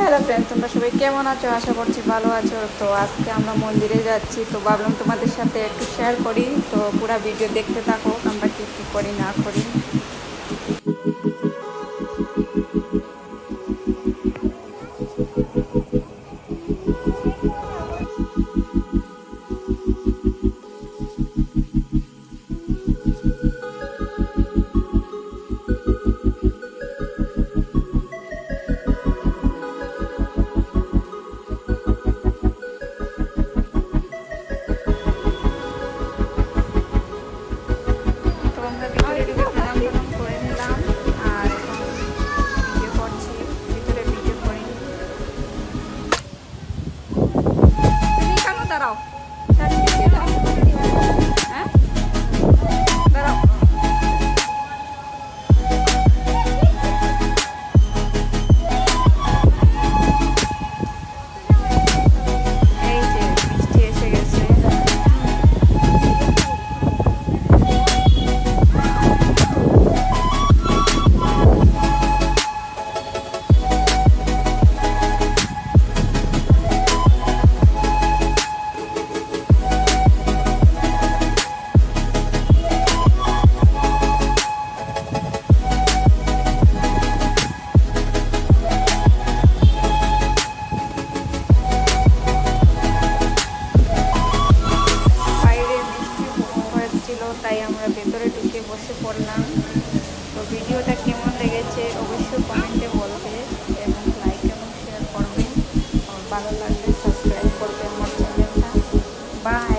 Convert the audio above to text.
Hello friend তোমরা সবাই কেমন আছো? আশা করছি ভালো আছো। তো আজকে আমরা মন্দিরে যাচ্ছি। তো ভাবলাম তোমাদের সাথে একটু শেয়ার করি। তো পুরো ভিডিও দেখতে থাকো, আমরা কী কী করি, না করি। তো ভিডিওটা কেমন লেগেছে অবশ্যই কমেন্টে বলবে এবং লাইক এবং শেয়ার করবেন ভালো লাগলে সাবস্ক্রাইব করবে আমার চ্যানেলটা বাই